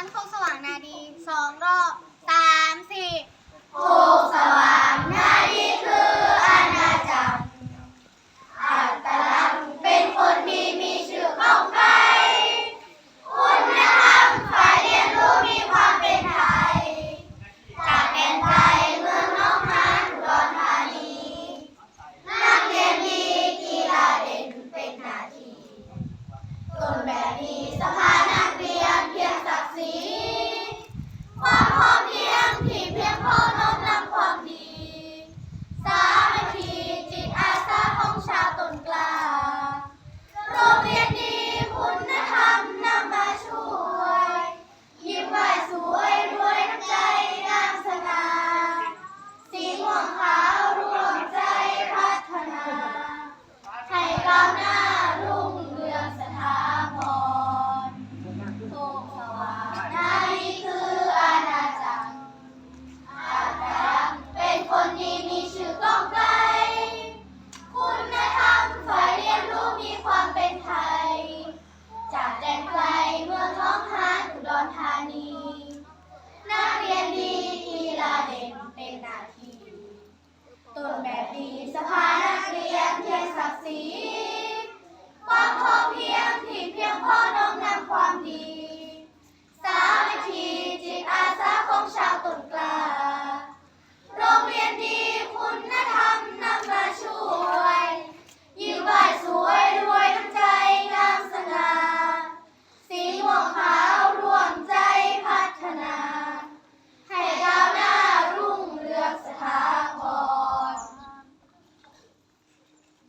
อันโคกสว่างนาดีสองรอบ ต้นแบบดีสภานักเรียนเทียนศักดิ์ศรี